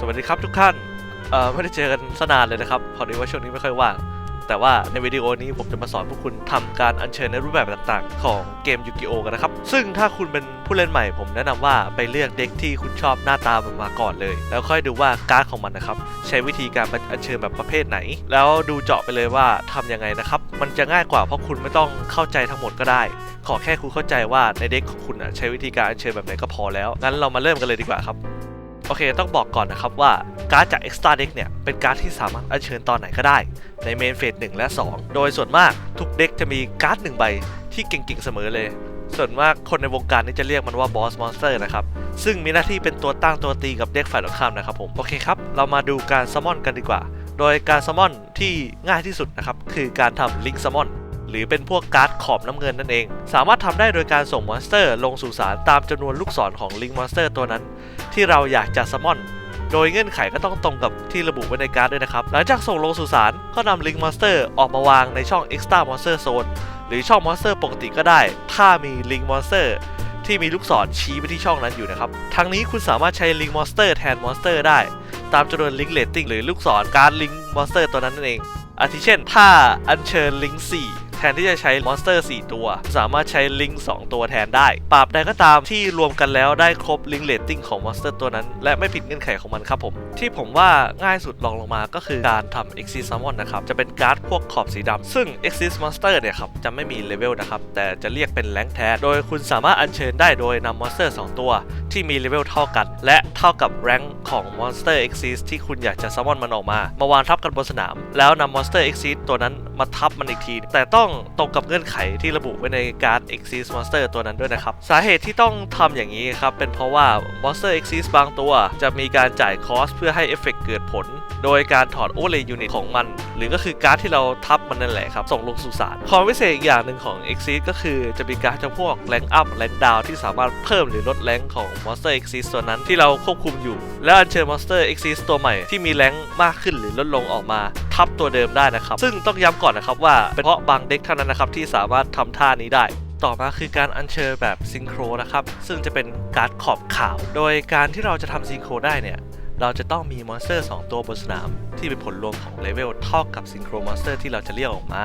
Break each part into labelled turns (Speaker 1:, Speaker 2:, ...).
Speaker 1: สวัสดีครับทุกท่าน เอ่อไม่ได้เจอกันสนานเลยนะครับ พอดีว่าช่วงนี้ไม่ค่อยว่าง แต่ว่าในวิดีโอนี้ผมจะมาสอนพวกคุณทำการอัญเชิญในรูปแบบต่างๆ ของเกมยูกิโอกันนะครับ ซึ่งถ้าคุณเป็นผู้เล่นใหม่ ผมแนะนำว่าไปเลือกเด็กที่คุณชอบหน้าตามันมาก่อนเลย แล้วค่อยดูว่าการ์ดของมันนะครับ ใช้วิธีการอัญเชิญแบบประเภทไหน แล้วดูเจาะไปเลยว่าทำยังไงนะครับ มันจะง่ายกว่าเพราะคุณไม่ต้องเข้าใจทั้งหมดก็ได้ ขอแค่คุณเข้าใจว่าในเด็กของคุณอะใช้วิธีการอัญเชิญแบบไหนก็พอแล้วงั้นเรามาเริ่มกันเลยดีกว่าครับ โอเค ต้องบอกก่อนนะครับว่าการ์ดจาก Extra Deck เนี่ย เป็นการ์ดที่สามารถอัญเชิญตอนไหนก็ได้ ในเมนเฟส1และ 2 โดยส่วนมากทุกเด็กจะมีการ์ดหนึ่งใบที่เก่งๆ เสมอเลย ส่วนมากคนในวงการนี้จะเรียกมันว่าบอสมอนสเตอร์นะครับ ซึ่งมีหน้าที่เป็นตัวตั้งตัวตีกับเด็กฝ่ายตรงข้ามนะครับผม โอเคครับ เรามาดูการซัมมอนกันดีกว่า โดยการซัมมอนที่ง่ายที่สุดนะครับคือการทำลิงซัมมอน หรือเป็นพวกการ์ดขอบน้ำเงินนั่นเอง สามารถทำได้โดยการส่งมอนสเตอร์ ลงสู่สารตามจำนวนลูกศรของลิงมอนสเตอร์ตัวนั้น ที่เราอยากจะซัมอนโดยเงื่อนไขก็ต้องตรงกับที่ระบุไว้ในการ์ดด้วยนะครับ หลังจากส่งลงสู่สารก็นำลิงมอนสเตอร์ออกมาวางในช่อง Extra Monster Zone หรือช่องมอนสเตอร์ปกติก็ได้ ถ้ามีลิงมอนสเตอร์ที่มีลูกศรชี้ไปที่ช่องนั้นอยู่นะครับ ทั้งนี้คุณสามารถใช้ลิงมอนสเตอร์แทนมอนสเตอร์ได้ ตามจำนวนลิงเลตติ้งหรือลูกศรการ์ดลิงมอนสเตอร์ตัวนั้นนั่นเองอาทิเช่น ถ้าอัญเชิญลิง4 แทนที่จะใช้มอนสเตอร์ 4 ตัว สามารถใช้ลิงก์2ตัวแทนได้ ปราบใดก็ตามที่รวมกันแล้วได้ครบลิงก์เลตติ้งของมอนสเตอร์ตัวนั้น และไม่ผิดเงื่อนไขของมันครับผม ที่ผมว่าง่ายสุดลองลงมาก็คือการทำ Exit Summon นะครับ จะเป็นการ์ดพวกขอบสีดำซึ่ง Exit Monster เนี่ยครับ จะไม่มีเลเวลนะครับ แต่จะเรียกเป็นแรงแทนโดยคุณสามารถอัญเชิญได้โดยนำมอนสเตอร์ 2 ตัว ที่มีเลเวลเท่ากัน และ เท่ากับแรงของ Monster Exist ที่คุณอยากจะซัมมอนมันออกมา มาวางทับกันบนสนาม แล้วนำ Monster Exist ตัวนั้นมาทับมันอีกที แต่ต้องตรงกับเงื่อนไขที่ระบุไว้ในการ์ด Exist Monster ตัวนั้นด้วยนะครับ สาเหตุที่ต้องทำอย่างนี้ครับ เป็นเพราะว่า Monster Exist บางตัว จะมีการจ่ายคอสเพื่อให้เอฟเฟกต์เกิดผล โดยการถอด Overlay Unit ของมัน หรือก็คือการ์ดที่เราทับมันนั่นแหละครับ ส่งลงสู่สารความพิเศษอีกอย่างหนึ่งของ Exist ก็คือจะมีการ์ดจำพวกแรงอัพแรงดาวที่สามารถเพิ่มหรือลดแรงของ Monster Exist ตัวนั้นที่เราควบคุมอยู่ แล้วอัญเชิญ Monster Exist ตัวใหม่ที่มีแรงมากขึ้นหรือลดลงออกมาทับตัวเดิมได้นะครับ ซึ่งต้องย้ำก่อนนะครับว่าเป็นเพราะบางเด็กเท่านั้นนะครับที่สามารถทำท่านี้ได้ต่อมาคือการอัญเชิญแบบซิงโครนะครับ ซึ่งจะเป็นการ์ดขอบขาว โดยการที่เราจะทำซิงโครได้เนี่ย เราจะต้องมีมอนสเตอร์ 2 ตัวบนสนาม ที่เป็นผลรวมของเลเวลเท่ากับซิงโครมอนสเตอร์ที่เราจะเรียกออกมา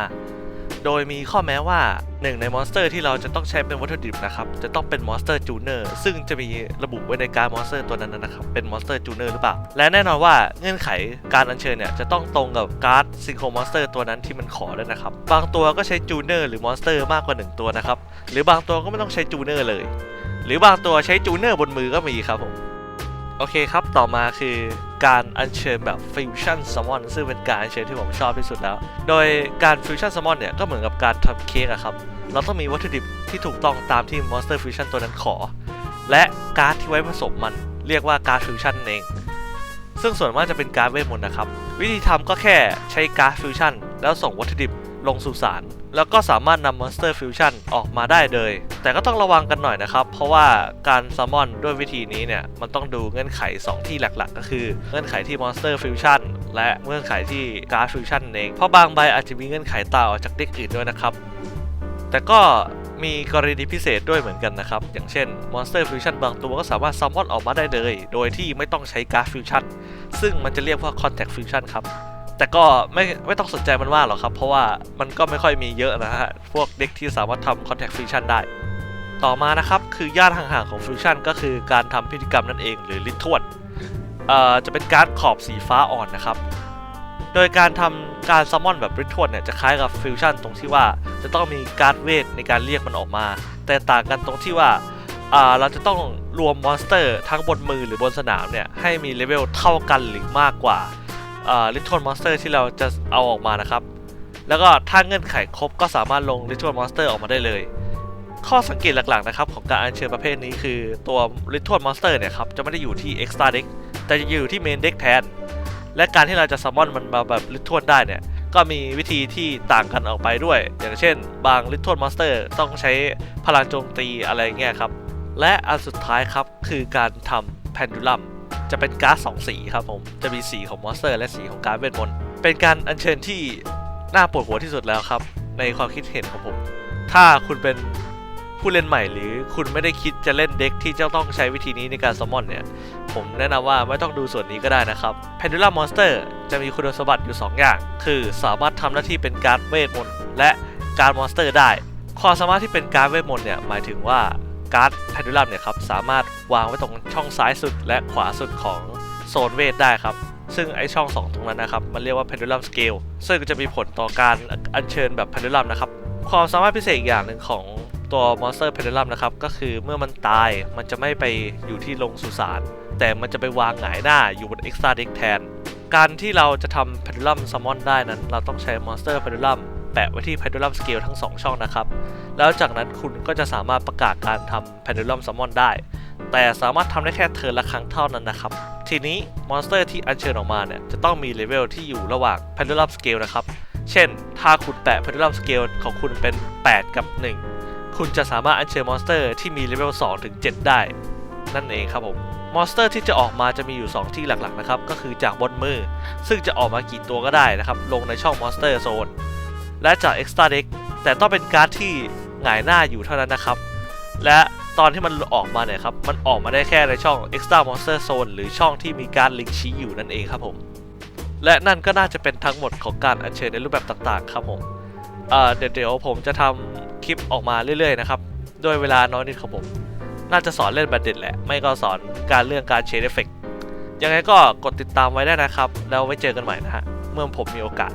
Speaker 1: โดยมีข้อแม้ว่าหนึ่งในมอนสเตอร์ที่เราจะต้องใช้เป็นวัตถุดิบนะครับ จะต้องเป็นมอนสเตอร์จูเนอร์ซึ่งจะมีระบุไว้ในการมอนสเตอร์ตัวนั้นนะครับ เป็นมอนสเตอร์จูเนอร์หรือเปล่า และแน่นอนว่าเงื่อนไขการอัญเชิญเนี่ยจะต้องตรงกับการ์ดซิงโครมอนสเตอร์ตัวนั้นที่มันขอด้วยนะครับ บางตัวก็ใช้จูเนอร์หรือมอนสเตอร์มากกว่า 1 ตัวนะครับ หรือบางตัวก็ไม่ต้องใช้จูเนอร์เลย หรือบางตัวใช้จูเนอร์บนมือก็มีครับผม โอเคครับ ต่อมาคือการอัญเชิญแบบ Fusion Summon ซึ่งเป็นการอัญเชิญที่ผมชอบที่สุดแล้ว โดยการ Fusion Summon เนี่ย ก็เหมือนกับการทำเค้กอะครับ เราต้องมีวัตถุดิบที่ถูกต้องตามที่ Monster Fusion ตัวนั้นขอ และการ์ดที่ไว้ผสมมันเรียกว่าการ์ด Fusion นั่นเอง ซึ่งส่วนมากจะเป็นการ์ดเวทมนต์นะครับ วิธีทำก็แค่ใช้การ์ด Fusion แล้วส่งวัตถุดิบ ลงสู่สาร แล้วก็สามารถนำ Monster Fusion ออกมาได้เลย แต่ก็ต้องระวังกันหน่อยนะครับ เพราะว่าการซัมมอนด้วยวิธีนี้เนี่ย มันต้องดูเงื่อนไข 2 ที่หลักๆ ก็คือ เงื่อนไขที่ Monster Fusion และเงื่อนไขที่ Card Fusion นั่นเอง เพราะบางใบอาจจะมีเงื่อนไขต่างออกจากเด็กอื่นด้วยนะครับ แต่ก็มีกรณีพิเศษด้วยเหมือนกันนะครับ อย่างเช่น Monster Fusion บางตัวก็สามารถซัมมอนออกมาได้เลย โดยที่ไม่ต้องใช้ Card Fusion ซึ่งมันจะเรียกว่า Contact Fusion ครับ แต่ก็ไม่ไม่ต้องสนใจมันมากหรอกครับ เพราะว่ามันก็ไม่ค่อยมีเยอะนะฮะ พวกเด็กที่สามารถทำ Contact Fusion ได้ ต่อมานะครับ คือญาติห่างๆของ Fusion ก็คือการทำพิธีกรรมนั่นเองหรือลิทวดเอ่อจะเป็นการ์ดขอบสีฟ้าอ่อนนะครับ โดยการทำการซัมมอนแบบริทวดเนี่ยจะคล้ายกับฟิวชั่นตรงที่ว่าจะต้องมีการ์ดเวทในการเรียกมันออกมา แต่ต่างกันตรงที่ว่าเราจะต้องรวมมอนสเตอร์ทั้งบนมือหรือบนสนามเนี่ยให้มีเลเวลเท่ากันหรือมากกว่า ลิทวดมอนสเตอร์ที่เราจะเอาออกมานะครับ แล้วก็ถ้าเงื่อนไขครบก็สามารถลงลิทวดมอนสเตอร์ออกมาได้เลย ข้อสังเกตหลักๆนะครับของการอัญเชิญประเภทนี้คือตัว Little Monster เนี่ยครับจะไม่ได้อยู่ที่ Extra Deck แต่จะอยู่ที่ Main Deck แทน และการที่เราจะซัมมอนมันมาแบบลิทว e ได้เนี่ยก็มีวิธีที่ต่างกันออกไปด้วย อย่างเช่น บางลิทว e มอนสเตอร์ต้องใช้พลังโจมตีอะไรเงี้ยครับและอันสุดท้ายครับคือการทำ Pendulum จะเป็นการ์ดสองสีครับผมจะมีสีของมอนสเตอร์และสีของการ์ดเวทมนต์เป็นการอัญเชิญที่น่าปวดหัวที่สุดแล้วครับ ในความคิดเห็นของผม ถ้าคุณเป็นผู้เล่นใหม่หรือคุณไม่ได้คิดจะเล่นเด็กที่จะต้องใช้วิธีนี้ในการซัมมอนเนี่ย ผมแนะนำว่าไม่ต้องดูส่วนนี้ก็ได้นะครับ Pendulum Monster จะมีคุณสมบัติอยู่ 2 อย่าง คือสามารถทำหน้าที่เป็นการ์ดเวทมนต์และการมอนสเตอร์ได้ ความสามารถที่เป็นการ์ดเวทมนต์เนี่ยหมายถึงว่า การ์ด Pendulum เนี่ยครับสามารถวางไว้ตรงช่องซ้ายสุดและขวาสุดของโซนเวทได้ครับ ซึ่งไอช่อง 2 ตรงนั้นนะครับ มันเรียกว่า pendulum scale ซึ่งจะมีผลต่อการอัญเชิญแบบ pendulum นะครับ ความสามารถพิเศษอีกอย่างหนึ่งของตัว monster pendulum นะครับ ก็คือเมื่อมันตายมันจะไม่ไปอยู่ที่ลงสุสานแต่มันจะไปวางหงายหน้าอยู่บน extra deck แทน การที่เราจะทำ pendulum summon ได้นั้น เราต้องใช้ monster pendulum แปะไว้ที่ pendulum scale ทั้ง 2 ช่องนะครับ แล้วจากนั้นคุณก็จะสามารถประกาศการทำ pendulum summon ได้ แต่สามารถทำได้แค่เทิร์นละครั้งเท่านั้นนะครับ ทีนี้มอนสเตอร์ที่อัญเชิญออกมาเนี่ยจะต้องมีเลเวลที่อยู่ระหว่าง Pendulum Scale นะครับ เช่น ถ้าคุณแตะ Pendulum Scale ของคุณเป็น 8 กับ 1 คุณจะสามารถอัญเชิญมอนสเตอร์ที่มีเลเวล2ถึง7ได้ นั่นเองครับผมมอนสเตอร์ที่จะออกมาจะมีอยู่ 2 ที่หลักๆนะครับ ก็คือจากบนมือ ซึ่งจะออกมากี่ตัวก็ได้นะครับ ลงในช่องมอนสเตอร์โซน และจาก Extra Deck แต่ต้องเป็นการ์ดที่หงายหน้าอยู่เท่านั้นนะครับ และตอนที่มันออกมาเนี่ยครับ มันออกมาได้แค่ในช่อง Extra Monster Zone หรือช่องที่มีการลิงชี้อยู่นั่นเองครับผม และนั่นก็น่าจะเป็นทั้งหมดของการอัญเชิญในรูปแบบต่างๆ ครับผมเเดี๋ยวผมจะทำคลิปออกมาเรื่อยๆนะครับโดยเวลาน้อยนิดครับผม น่าจะสอนเล่นบัตเด็ดแหละ ไม่ก็สอนการเรื่องการเชดเอฟเฟกยังไงก็กดติดตามไว้ได้นะครับ แล้วไว้เจอกันใหม่นะฮะ เมื่อผมมีโอกาส